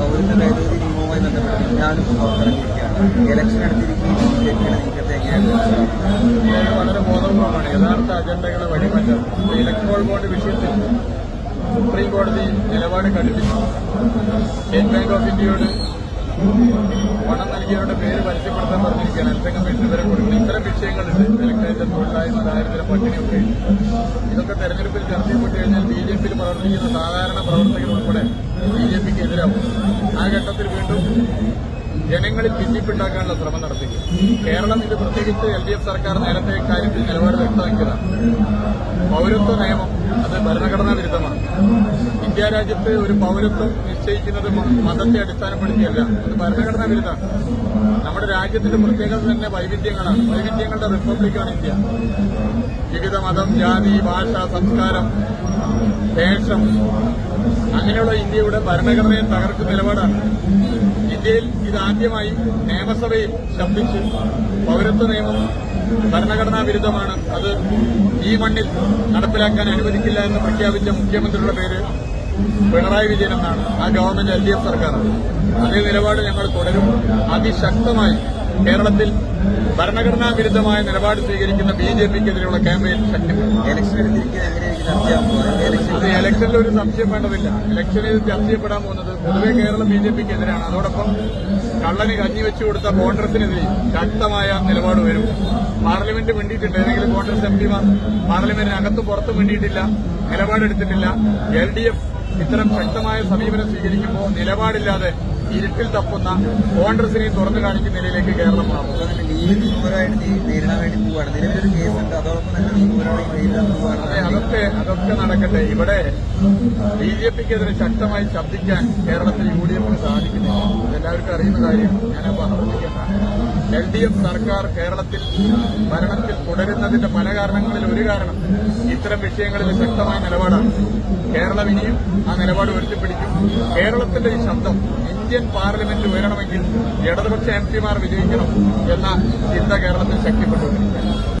പൗരത്വ ഭേദഗതി നിയമവുമായി ബന്ധപ്പെട്ട് ഞാനും പുറത്തിറങ്ങിയിരിക്കുകയാണ്. ഇലക്ഷൻ അടുത്തിരിക്കുകയും നീക്കത്തെ എങ്ങനെയാണ് വളരെ ബോധപൂർവമാണ്. യഥാർത്ഥ അജണ്ടകളെ വഴിമാറ്റം. ഇലക്ട്രോൾ ബോർഡ് വിഷയത്തിൽ സുപ്രീം കോടതി നിലപാട് കടുപ്പിച്ചു. സ്റ്റേറ്റ് ബാങ്ക് ഓഫ് ഇന്ത്യയോട് പണം നൽകിയവരുടെ പേര് പരസ്യപ്പെടുത്താൻ പറഞ്ഞിരിക്കുകയാണ്. ഇലക്ഷൻ കമ്മീഷൻ വരെ കൊടുക്കുന്നത് ഇത്തരം വിഷയങ്ങളുണ്ട്. ഇലക്ഷന്റെ തൊഴിലായ്മ ദാരിദ്ര്യം പട്ടിണിയൊക്കെ. ഇതൊക്കെ തെരഞ്ഞെടുപ്പിൽ ചർച്ച ചെയ്യപ്പെട്ട് കഴിഞ്ഞാൽ ബി പ്രവർത്തിക്കുന്ന സാധാരണ പ്രവർത്തകർ ഉൾപ്പെടെ ബി ജെ പിക്ക് എതിരാവും. ആ ഘട്ടത്തിൽ വീണ്ടും ജനങ്ങളിൽ ഭിന്നിപ്പുണ്ടാക്കാനുള്ള ശ്രമം നടത്തി കേരളം ഇത് പ്രത്യേകിച്ച് എൽ ഡി എഫ് സർക്കാർ നേരത്തെ കാര്യത്തിൽ നിലപാട് വ്യക്തമാക്കിയതാണ്. പൗരത്വ നിയമം അത് ഭരണഘടനാ വിരുദ്ധമാണ്. ഇന്ത്യ രാജ്യത്ത് ഒരു പൗരത്വം നിശ്ചയിക്കുന്നത് മതത്തെ അടിസ്ഥാനപ്പെടുത്തിയല്ല. അത് ഭരണഘടനാ വിരുദ്ധമാണ്. നമ്മുടെ രാജ്യത്തിന്റെ പ്രത്യേകത തന്നെ വൈവിധ്യങ്ങളാണ്. വൈവിധ്യങ്ങളുടെ റിപ്പബ്ലിക്കാണ് ഇന്ത്യ. വിവിധ മതം ജാതി ഭാഷ സംസ്കാരം ദേശം അങ്ങനെയുള്ള ഇന്ത്യയുടെ ഭരണഘടനയെ തകർക്കുന്ന നിലപാടാണ്. ഇന്ത്യയിൽ ഇതാദ്യമായി നിയമസഭയിൽ ശബ്ദിച്ച് പൗരത്വ നിയമം ഭരണഘടനാ വിരുദ്ധമാണ്. അത് ഈ മണ്ണിൽ നടപ്പിലാക്കാൻ അനുവദിക്കില്ല എന്ന് പ്രഖ്യാപിച്ച മുഖ്യമന്ത്രിയുടെ പേര് പിണറായി വിജയൻ എന്നാണ് ആ ഗവൺമെന്റ് എൽ ഡി എഫ് സർക്കാരാണ് അതേ നിലപാട് ഞങ്ങൾ തുടരും. അതിശക്തമായി കേരളത്തിൽ ഭരണഘടനാ വിരുദ്ധമായ നിലപാട് സ്വീകരിക്കുന്ന ബി ജെ പിക്കെതിരെയുള്ള ക്യാമ്പയിൻ ശക്തിപ്പെടും ഇലക്ഷനിൽ ഒരു സംശയം വേണ്ടതില്ല. ഇലക്ഷനിൽ ചർച്ച ചെയ്യപ്പെടാൻ പോകുന്നത് പൊതുവെ കേരളം ബി ജെ പിക്ക് എതിരാണ് അതോടൊപ്പം കള്ളന് കഞ്ഞി വെച്ചു കൊടുത്ത കോൺഗ്രസിനെതിരെ ശക്തമായ നിലപാട് വരും. പാർലമെന്റ് വേണ്ടിയിട്ടുണ്ട് ഏതെങ്കിലും കോൺഗ്രസ് എം പിമാർ പാർലമെന്റിനകത്ത് പുറത്തും വേണ്ടിയിട്ടില്ല നിലപാടെടുത്തിട്ടില്ല. എൽ ഡി എഫ് ഇത്തരം ശക്തമായ സമീപനം സ്വീകരിക്കുമ്പോൾ നിലപാടില്ലാതെ ഇരുട്ടിൽ തപ്പുന്ന കോൺഗ്രസിനെയും തുറന്നു കാണിക്കുന്ന നിലയിലേക്ക് കേരളം അതൊക്കെ അതൊക്കെ നടക്കട്ടെ. ഇവിടെ ബി ജെ പിക്കെതിരെ ശക്തമായി ശബ്ദിക്കാൻ കേരളത്തിൽ യു ഡി എഫിന് എല്ലാവർക്കും അറിയുന്ന കാര്യം ഞാൻ ആവർത്തിക്കേണ്ട എൽ ഡി എഫ് സർക്കാർ കേരളത്തിൽ ഭരണത്തിൽ തുടരുന്നതിന്റെ പല കാരണങ്ങളിൽ ഒരു കാരണം ഇത്തരം വിഷയങ്ങളിൽ ശക്തമായ നിലപാടാണ്. കേരളം ഇനിയും ആ നിലപാട് ഉയർത്തിപ്പിടിക്കും. കേരളത്തിന്റെ ഈ ശബ്ദം ഇന്ത്യൻ പാർലമെന്റ് ഉയരണമെങ്കിൽ ഇടതുപക്ഷ എം പിമാർ വിജയിക്കണം എന്ന ചിന്ത കേരളത്തിൽ ശക്തിപ്പെട്ടുകൊണ്ടിരിക്കുകയാണ്.